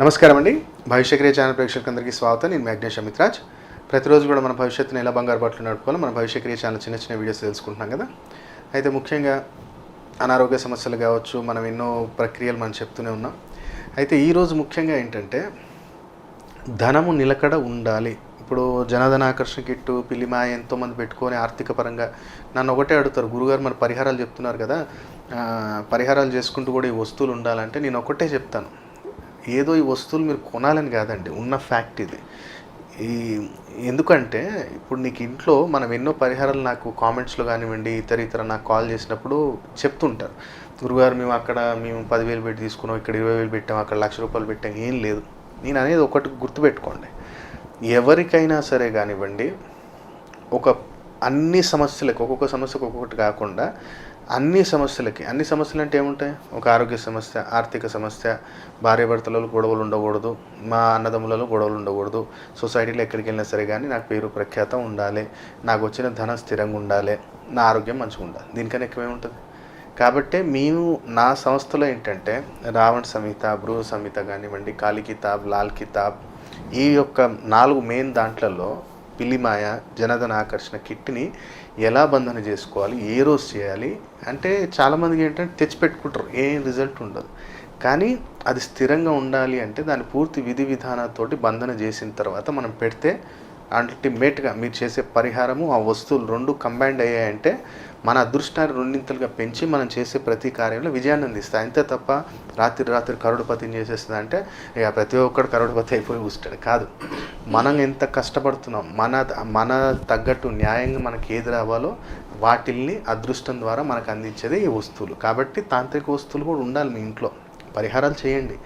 నమస్కారం అండి భవిష్యక్రియ ఛానల్ ప్రేక్షకులందరికీ స్వాగతం. నేను మ్యాగ్నేష్ అమిత్రాజ్. ప్రతిరోజు కూడా మన భవిష్యత్తుని ఎలా బంగారు బాటలు నడుపుకోవాలో మన భవిష్యక్రియ ఛానల్ చిన్న చిన్న వీడియోస్ తెలుసుకుంటున్నాం కదా. అయితే ముఖ్యంగా అనారోగ్య సమస్యలు కావచ్చు మనం ఎన్నో ప్రక్రియలు మనం చెప్తూనే ఉన్నాం. అయితే ఈరోజు ముఖ్యంగా ఏంటంటే ధనము నిలకడ ఉండాలి. ఇప్పుడు జనధన ఆకర్షణ కిట్టు పిల్లిమాయ ఎంతోమంది పెట్టుకొని ఆర్థిక పరంగా నన్ను ఒకటే అడుగుతారు. గురుగారు మరి పరిహారాలు చెప్తున్నారు కదా. పరిహారాలు చేసుకుంటూ కూడా ఈ వస్తువులు ఉండాలంటే నేను ఒకటే చెప్తాను. ఏదో ఈ వస్తువులు మీరు కొనాలని కాదండి ఉన్న ఫ్యాక్ట్ ఇది. ఈ ఎందుకంటే ఇప్పుడు నీకు ఇంట్లో మనం ఎన్నో పరిహారాలు నాకు కామెంట్స్లో కానివ్వండి ఇతర ఇతర నాకు కాల్ చేసినప్పుడు చెప్తుంటారు. గురుగారు మేము అక్కడ మేము పదివేలు పెట్టి తీసుకున్నాం ఇక్కడ ఇరవై వేలు పెట్టాం అక్కడ లక్ష రూపాయలు పెట్టాం ఏం లేదు. నేను అనేది ఒకటి గుర్తుపెట్టుకోండి. ఎవరికైనా సరే కానివ్వండి ఒక అన్ని సమస్యలకు ఒక్కొక్క సమస్యకు ఒక్కొక్కటి కాకుండా అన్ని సమస్యలకి అన్ని సమస్యలు అంటే ఏముంటాయి? ఒక ఆరోగ్య సమస్య ఆర్థిక సమస్య భార్యాభర్తలలో గొడవలు ఉండకూడదు మా అన్నదమ్ములలో గొడవలు ఉండకూడదు సొసైటీలో ఎక్కడికి వెళ్ళినా సరే కానీ నాకు పేరు ప్రఖ్యాతం ఉండాలి నాకు వచ్చిన ధనం స్థిరంగా ఉండాలి నా ఆరోగ్యం మంచిగా ఉండాలి. దీనికన్నా ఎక్కువ ఏముంటుంది? కాబట్టి మేము నా సంస్థలో ఏంటంటే రావణ్ సంహిత బృహ సంహిత కానివ్వండి కాళీ కితాబ్ లాల్ కితాబ్ ఈ యొక్క నాలుగు మెయిన్ దాంట్లలో పిల్లిమాయ జనధన ఆకర్షణ కిట్ని ఎలా బంధన చేసుకోవాలి ఏ రోజు చేయాలి అంటే చాలామందికి ఏంటంటే తెచ్చిపెట్టుకుంటారు ఏం రిజల్ట్ ఉండదు. కానీ అది స్థిరంగా ఉండాలి అంటే దాని పూర్తి విధి విధానాలతోటి బంధన చేసిన తర్వాత మనం పెడితే అల్టిమేట్గా మీరు చేసే పరిహారము ఆ వస్తువులు రెండు కంబైండ్ అయ్యాయంటే మన అదృష్టాన్ని రెండింతలుగా పెంచి మనం చేసే ప్రతి కార్యంలో విజయాన్ని అందిస్తాయి. అంతే తప్ప రాత్రి రాత్రి కరుడుపతిని చేసేస్తుంది అంటే ఇక ప్రతి ఒక్కడు కరుడుపతి అయిపోయి కూర్చుంటాడు. కాదు. మనం ఎంత కష్టపడుతున్నాం మన మన తగ్గట్టు న్యాయంగా మనకి ఏది రావాలో వాటిల్ని అదృష్టం ద్వారా మనకు అందించేది ఈ వస్తువులు. కాబట్టి తాంత్రిక వస్తువులు కూడా ఉండాలి మీ ఇంట్లో. పరిహారాలు చేయండి.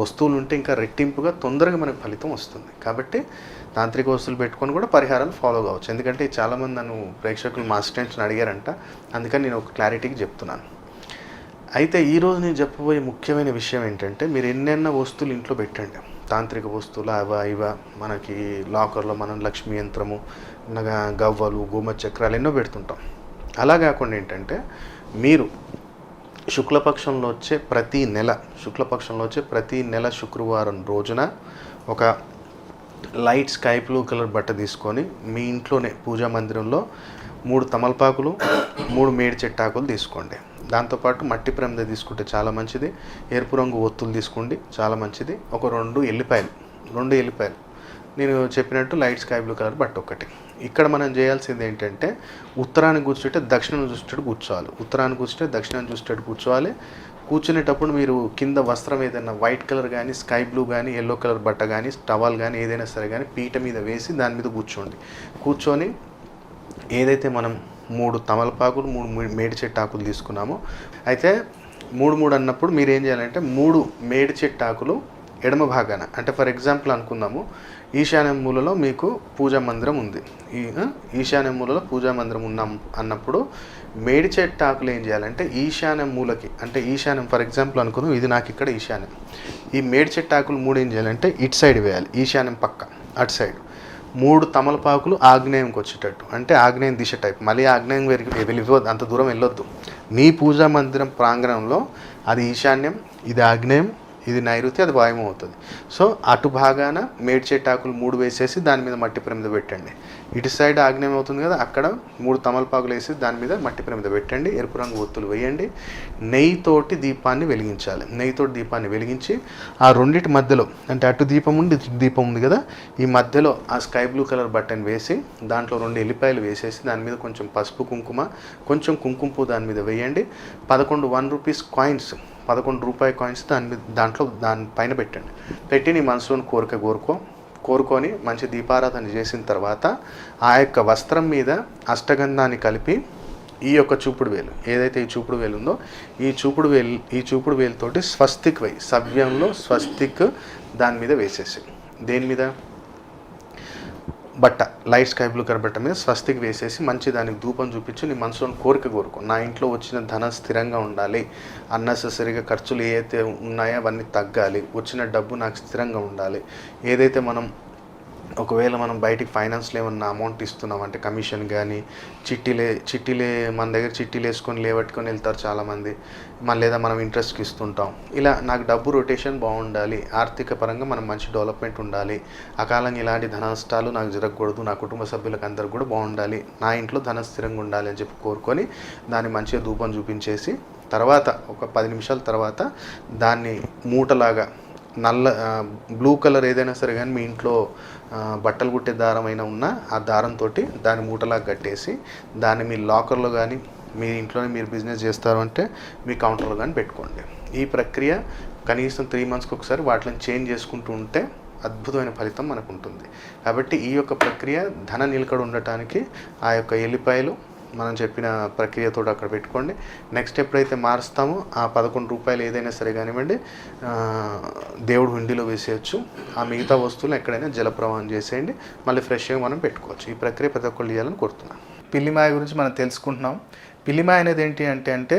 వస్తువులు ఉంటే ఇంకా రెట్టింపుగా తొందరగా మనకు ఫలితం వస్తుంది. కాబట్టి తాంత్రిక వస్తువులు పెట్టుకొని కూడా పరిహారాలు ఫాలో కావచ్చు. ఎందుకంటే చాలామంది నన్ను ప్రేక్షకులు మా అసిస్టెంట్స్ని అడిగారంట. అందుకని నేను ఒక క్లారిటీకి చెప్తున్నాను. అయితే ఈరోజు నేను చెప్పబోయే ముఖ్యమైన విషయం ఏంటంటే మీరు ఎన్నెన్న వస్తువులు ఇంట్లో పెట్టండి. తాంత్రిక వస్తువులు అవ ఇవ మనకి లాకర్లో మనం లక్ష్మీ యంత్రము గవ్వలు గోమ చక్రాలు ఎన్నో పెడుతుంటాం. అలా కాకుండా ఏంటంటే మీరు శుక్లపక్షంలో వచ్చే ప్రతి నెల శుక్లపక్షంలో వచ్చే ప్రతి నెల శుక్రవారం రోజున ఒక లైట్ స్కై బ్లూ కలర్ బట్ట తీసుకొని మీ ఇంట్లోనే పూజా మందిరంలో మూడు తమలపాకులు మూడు మేడి చెట్టాకులు తీసుకోండి. దాంతోపాటు మట్టి ప్రమిద తీసుకుంటే చాలా మంచిది. ఎరుపు రంగు ఒత్తులు తీసుకోండి చాలా మంచిది. ఒక రెండు ఎల్లిపాయలు రెండు ఎల్లిపాయలు. నేను చెప్పినట్టు లైట్ స్కై బ్లూ కలర్ బట్ట ఒకటి ఇక్కడ మనం చేయాల్సింది ఏంటంటే ఉత్తరాన్ని కూర్చుంటే దక్షిణం చూసేటట్టు కూర్చోవాలి. ఉత్తరాన్ని కూర్చుంటే దక్షిణం చూసేటట్టు కూర్చోవాలి. కూర్చునేటప్పుడు మీరు కింద వస్త్రం ఏదైనా వైట్ కలర్ కానీ స్కై బ్లూ కానీ ఎల్లో కలర్ బట్ట కానీ టవల్ కానీ ఏదైనా సరే కానీ పీట మీద వేసి దాని మీద కూర్చోండి. కూర్చొని ఏదైతే మనం మూడు తమలపాకులు మూడు మేడి చెట్టు ఆకులు తీసుకున్నామో అయితే మూడు మూడు అన్నప్పుడు మీరు ఏం చేయాలంటే మూడు మేడి చెట్టు ఆకులు ఎడమ భాగాన. అంటే ఫర్ ఎగ్జాంపుల్ అనుకుందాము ఈశాన్య మూలలో మీకు పూజా మందిరం ఉంది. ఈ ఈశాన్య మూలలో పూజా మందిరం ఉన్నాం అన్నప్పుడు మేడి చెట్టు ఆకులు ఏం చేయాలంటే ఈశాన్య మూలకి అంటే ఈశాన్యం ఫర్ ఎగ్జాంపుల్ అనుకుందాం ఇది నాకు ఇక్కడ ఈశాన్యం. ఈ మేడి చెట్టు ఆకులు మూడు ఏం చేయాలంటే ఇటు సైడ్ వేయాలి ఈశాన్యం పక్క అటు సైడ్ మూడు తమలపాకులు ఆగ్నేయంకి వచ్చేటట్టు అంటే ఆగ్నేయం దిశ టైప్ మళ్ళీ ఆగ్నేయం వెళ్ళిపోద్దు అంత దూరం వెళ్ళొద్దు. మీ పూజా మందిరం ప్రాంగణంలో అది ఈశాన్యం ఇది ఆగ్నేయం ఇది నైరుతి అది వాయుము అవుతుంది. సో అటు భాగాన మేడి మూడు వేసేసి దాని మీద మట్టి ప్రమిద పెట్టండి. ఇటు సైడ్ ఆగ్నేయం అవుతుంది కదా అక్కడ మూడు తమలపాకులు వేసి దాని మీద మట్టి ప్రమిద పెట్టండి. ఎరుపు రంగు ఒత్తులు వేయండి. నెయ్యితోటి దీపాన్ని వెలిగించాలి. నెయ్యితోటి దీపాన్ని వెలిగించి ఆ రెండింటి మధ్యలో అంటే అటు దీపం ఉంది ఇటు దీపం ఉంది కదా ఈ మధ్యలో ఆ స్కై బ్లూ కలర్ బటన్ వేసి దాంట్లో రెండు ఎల్లిపాయలు వేసేసి దాని మీద కొంచెం పసుపు కుంకుమ కొంచెం కుంకుమ పువ్వు దాని మీద వేయండి. పదకొండు వన్ రూపీస్ కాయిన్స్ పదకొండు రూపాయి కాయిన్స్ దాని మీద దాంట్లో దాని పైన పెట్టండి. పెట్టి నీ మనసులోని కోరిక కోరుకో. కోరుకొని మంచి దీపారాధన చేసిన తర్వాత ఆ యొక్క వస్త్రం మీద అష్టగంధాన్ని కలిపి ఈ యొక్క చూపుడు వేలు ఏదైతే ఈ చూపుడు వేలు ఉందో ఈ చూపుడు వేలు ఈ చూపుడు వేలుతోటి స్వస్తిక్ వై సవ్యంలో స్వస్తిక్ దాని మీద వేసేసి దేని మీద? బట్ట లైట్ స్కై బ్లూ కలర్ బట్ట మీద స్వస్తికి వేసేసి మంచి దానికి ధూపం చూపించి నీ మనసులోని కోరిక కోరుకో. నా ఇంట్లో వచ్చిన ధనం స్థిరంగా ఉండాలి. అన్నెసెసరీగా ఖర్చులు ఏవైతే ఉన్నాయో అవన్నీ తగ్గాలి. వచ్చిన డబ్బు నాకు స్థిరంగా ఉండాలి. ఏదైతే మనం ఒకవేళ మనం బయటికి ఫైనాన్స్లో ఏమన్నా అమౌంట్ ఇస్తున్నాం అంటే కమిషన్ కానీ చిట్టీలే చిట్టీలే మన దగ్గర చిట్టీలు వేసుకొని లేవట్టుకొని వెళ్తారు చాలామంది. మళ్ళీ లేదా మనం ఇంట్రెస్ట్కి ఇస్తుంటాం. ఇలా నాకు డబ్బు రొటేషన్ బాగుండాలి ఆర్థిక పరంగా మనం మంచి డెవలప్మెంట్ ఉండాలి అకాలంగా ఇలాంటి ధన నష్టాలు నాకు జరగకూడదు నా కుటుంబ సభ్యులకు అందరికి కూడా బాగుండాలి నా ఇంట్లో ధన స్థిరంగా ఉండాలి అని చెప్పి కోరుకొని దాన్ని మంచిగా ధూపం చూపించేసి తర్వాత ఒక పది నిమిషాల తర్వాత దాన్ని మూటలాగా నల్ల బ్లూ కలర్ ఏదైనా సరే కానీ మీ ఇంట్లో బట్టలు కుట్టే దారం అయినా ఉన్నా ఆ దారంతో దాని మూటలా కట్టేసి దాన్ని మీ లాకర్లో కానీ మీ ఇంట్లోనే మీరు బిజినెస్ చేస్తారు అంటే మీ కౌంటర్లో కానీ పెట్టుకోండి. ఈ ప్రక్రియ కనీసం త్రీ మంత్స్కి ఒకసారి వాటిని చేంజ్ చేసుకుంటూ ఉంటే అద్భుతమైన ఫలితం మనకు ఉంటుంది కాబట్టి ఈ యొక్క ప్రక్రియ ధన నిలకడ ఉండటానికి ఆ యొక్క ఎల్లిపాయలు మనం చెప్పిన ప్రక్రియతో అక్కడ పెట్టుకోండి. నెక్స్ట్ ఎప్పుడైతే మారుస్తామో ఆ పదకొండు రూపాయలు ఏదైనా సరే కానివ్వండి దేవుడు హుండీలో వేసేయచ్చు. ఆ మిగతా వస్తువులు ఎక్కడైనా జలప్రవాహం చేసేయండి. మళ్ళీ ఫ్రెష్గా మనం పెట్టుకోవచ్చు. ఈ ప్రక్రియ ప్రతి ఒక్కళ్ళు చేయాలని కోరుతున్నాను. పిల్లిమాయ గురించి మనం తెలుసుకుంటున్నాం. పిల్లిమాయ అనేది ఏంటి అంటే అంటే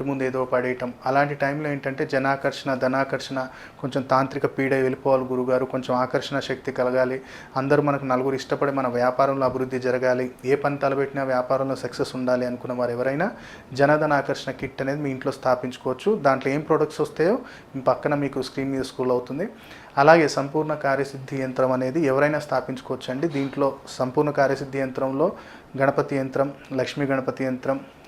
ఇంటి ముందు ఏదో పడేయటం. అలాంటి టైంలో ఏంటంటే జనాకర్షణ ధనాకర్షణ కొంచెం తాంత్రిక పీడ వెళ్ళిపోవాలి గురుగారు. కొంచెం ఆకర్షణ శక్తి కలగాలి. అందరూ మనకు నలుగురు ఇష్టపడి మన వ్యాపారంలో అభివృద్ధి జరగాలి. ఏ పని తలబెట్టినా వ్యాపారంలో సక్సెస్ ఉండాలి అనుకున్న వారు ఎవరైనా జనధన ఆకర్షణ కిట్ అనేది మీ ఇంట్లో స్థాపించుకోవచ్చు. దాంట్లో ఏం ప్రొడక్ట్స్ వస్తాయో మీ పక్కన మీకు స్క్రీన్ మీద స్కూల్ అవుతుంది. అలాగే సంపూర్ణ కార్యసిద్ధి యంత్రం అనేది ఎవరైనా స్థాపించుకోవచ్చు అండి దీంట్లో సంపూర్ణ కార్యసిద్ధి యంత్రంలో గణపతి యంత్రం లక్ష్మీ గణపతి యంత్రం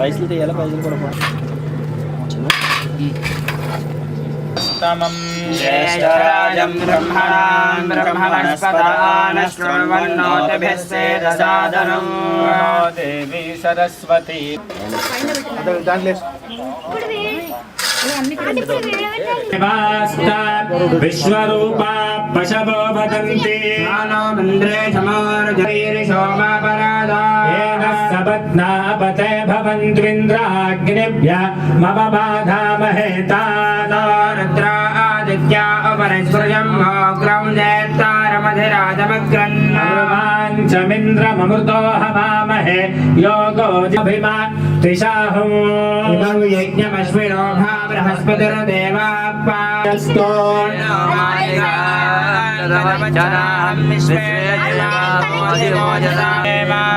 పైసలు తీయాలి? పైసలు కూడా ఉత్తమం. జ్యేష్ఠరాజం బ్రహ్మణాం బ్రహ్మణస్పదానశ్రుణ్వన్నోతభిస్సేదసాదనం దేవి సరస్వతి. దాంట్లో విశ్వరూపా పశవో पत्नापते भवन्त्विन्द्राग्निभ्य मम बाधामहे तानार्द्रा आदित्या अपरस्पृजम् मोग्रं नेतारमधिराजमग्रन्नामाञ्चमिन्द्रममृतो योगोऽभिमा दिशाहुं यज्ञमश्विरोघा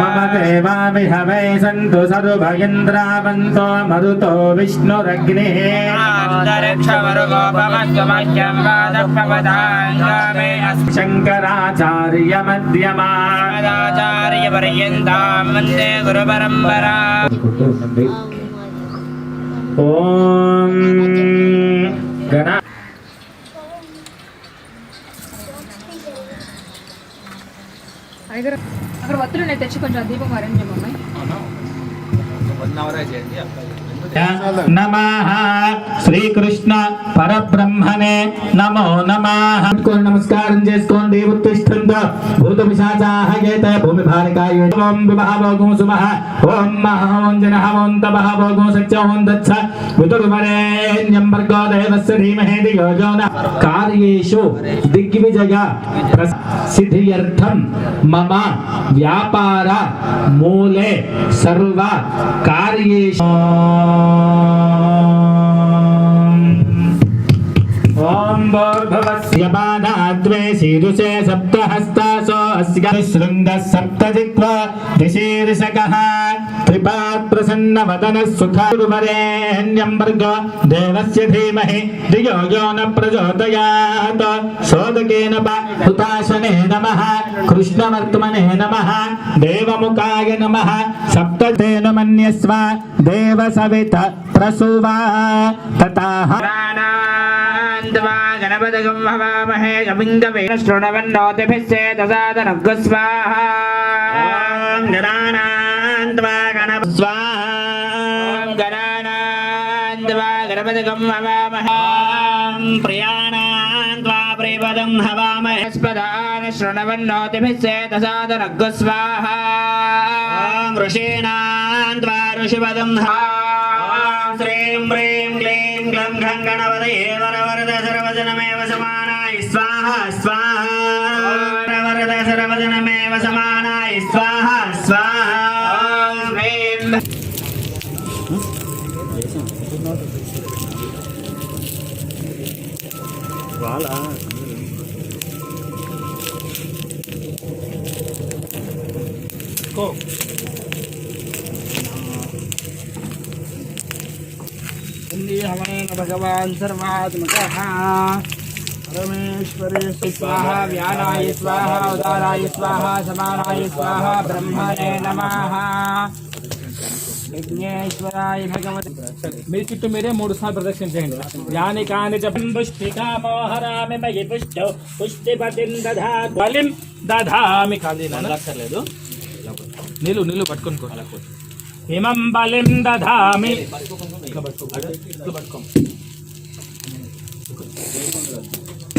मम देवामिह वै सन्तु सदु भगिन्द्रावन्तो मरुतो विष्णुरग्निः शङ्कराचार्यमध्यमाचार्यपर्यन्तां वन्दे गुरुपरम्परा ఉంటుంది ఓం గణ అక్కడ వత్తులు ఉన్నాయి తెచ్చి కొంచెం దీపం అరేంజ్ అమ్మాయి వన్ నమః. శ్రీకృష్ణ పరబ్రహ్మనే నమో నమః. నమస్కారం చేసుకోండి ఉత్తిష్టంతో భూత పిశాచాః ఏత భూమి భారకాయ ఓం విభావోగం సుమః ఓం మహోం జనః ఓం తపః దచ్చ వితుర్వరేణ్యం భర్గో దేవస్య ధీమహి ధియో యో కార్యేషు దిగ్విజయ మమ వ్యాపార మూలే సర్వ కార్యేషు. ఓం భూర్భువస్య బాధాద్వే శీరుషే సప్తహస్తాసో అస్య శృంగ సప్తజిత్వ దిశీర్షకః త్రిపాత్ ప్రసన్న వదన సుఖారువరేణ్యం భర్గో దేవస్య ధీమహి ధియో యో న ప్రచోదయాత్ శోదకేన హుతాశనే నమః కృష్ణవర్త్మనే నమః దేవముఖాయ నమః సప్తతేన మన్యస్వ దేవ సవిత ప్రసువా తథాహ ప్రాణాంతవా గణపతిగం హవామహే గవింగవేన శృణవన్నోతిభిస్సే దదాదనగ్గ స్వాహా గణానాన్వా గణప స్వాహ గణానాంతవా గణపతిగం హవామహే ప్రియాణాన్వా ప్రియపదం హవామహే బృహస్పదాన శృణవన్నోతిభిస్సే దదాదనగ్గ స్వాహా ఋషీణాన్వా ఋషిపదం శ్రీం హ్రీం క్లీం గ్లం ఘం గణపతయే వరవరద సర్వజనమేవ సమానాయ స్వాహ స్వాహ వరవరద సర్వజనమేవ సమానాయ స్వాహ స్వాహ భగవాన్ సర్వాత్మక పరమేశ్వరే స్వాహ వ్యానాయ స్వాహ ఉదారాయ స్వాహ సమానాయ స్వాహ బ్రహ్మణే నమః విఘ్నేశ్వరాయ భగవతి మీ చుట్టూ మీరే మూడు సార్లు ప్రదక్షిణ చేయండి యాని కాని పుష్టికా మోహరామి మయి పుష్ట పుష్టిపతిం దధా బలిం దధామి ఖాళీ అక్కర్లేదు నీళ్ళు నీళ్ళు పట్టుకొని కో. హిమం బలిం దధామి ఇట్లా పట్టుకో. ఇట్లా పట్టుకో.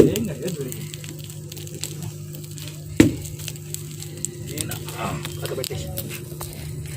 ఏం కాదు, ఏం కాదు. అక్కడ పెట్టేసి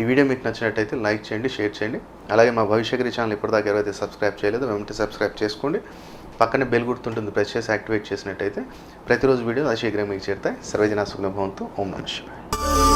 ఈ వీడియో మీకు నచ్చినట్టయితే లైక్ చేయండి షేర్ చేయండి. అలాగే మా భవిష్యగిరి ఛానల్ ఇప్పటిదాకా ఎవరైతే సబ్స్క్రైబ్ చేయలేదో వెంటనే సబ్స్క్రైబ్ చేసుకోండి. పక్కనే బెల్ గుర్తుంటుంది ప్రెస్ చేసి యాక్టివేట్ చేసినట్టయితే ప్రతిరోజు వీడియో అది శీఘ్రం మీకు చేరుతాయి. సర్వజనా సుగ్నభవంతో ఓం నమ శివాయ.